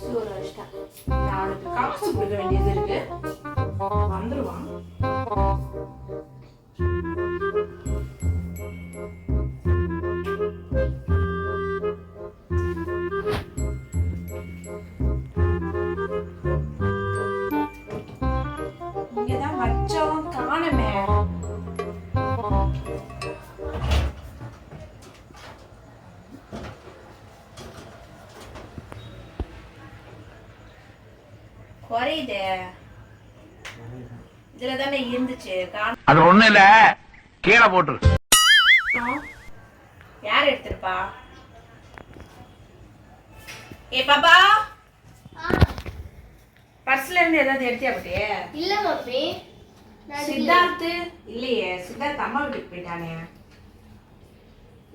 சூற வச்சிட்டேன் நான் அவனுக்கு காசு கொடுக்க வேண்டியது இருக்கு வந்துருவான் இங்கதான் வச்சோம் காணமே. குறையுதே. இதுல தானே இருந்துச்சு அது ஒண்ணு இல்ல. கீழே போட்டுரு. யார் எடுத்திருப்பா? ஏ பாப்பா. பர்ஸ்ல இருந்து ஏதாவது எடுத்தியா அப்படியே இல்ல மம்மி. சித்தார்த்து இல்லையே சித்தார்த் அம்மா வீட்டுக்கு போயிட்டானே.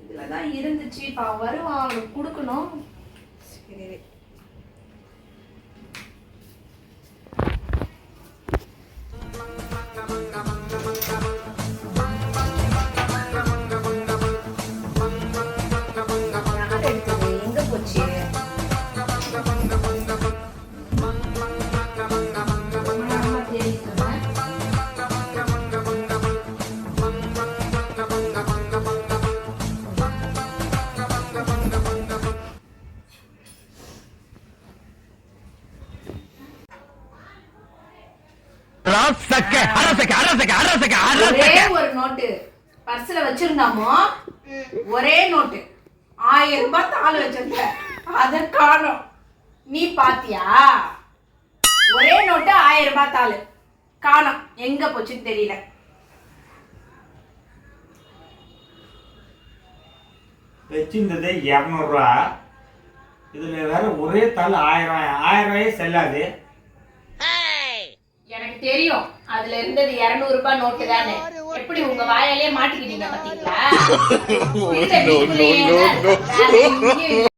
இதுலதான் இருந்துச்சு. இப்ப அவன் வருவான். அவனுக்கு கொடுக்கணும். அரசக்க அரசக்க அரசக்க அரசக்க ஒரே அரசக்க. ஒரு நோட்டு. பர்ஸ்ல வச்சிருந்தாமோ? ஒரே நோட்டு. ஆயிரம் ரூபாய் தாள் வச்சிருந்த. அத காணோம். நீ பாத்தியா? ஒரே நோட்டு ஆயிரம் ரூபாய் தாள். காணோம். எங்க போச்சுன்னு தெரியல. வச்சிருந்தது இரநூறுவா இதில் வேற ஒரே தள்ள ஆயிரம் ஆயிரம் ரூபாயே செல்லாது. எனக்கு தெரியும். அதுல இருந்தது இருநூறு ரூபாய் நோட்டு தானே. எப்படி உங்க வாயாலே மாட்டிக்கிட்டீங்க பாத்தீங்களா?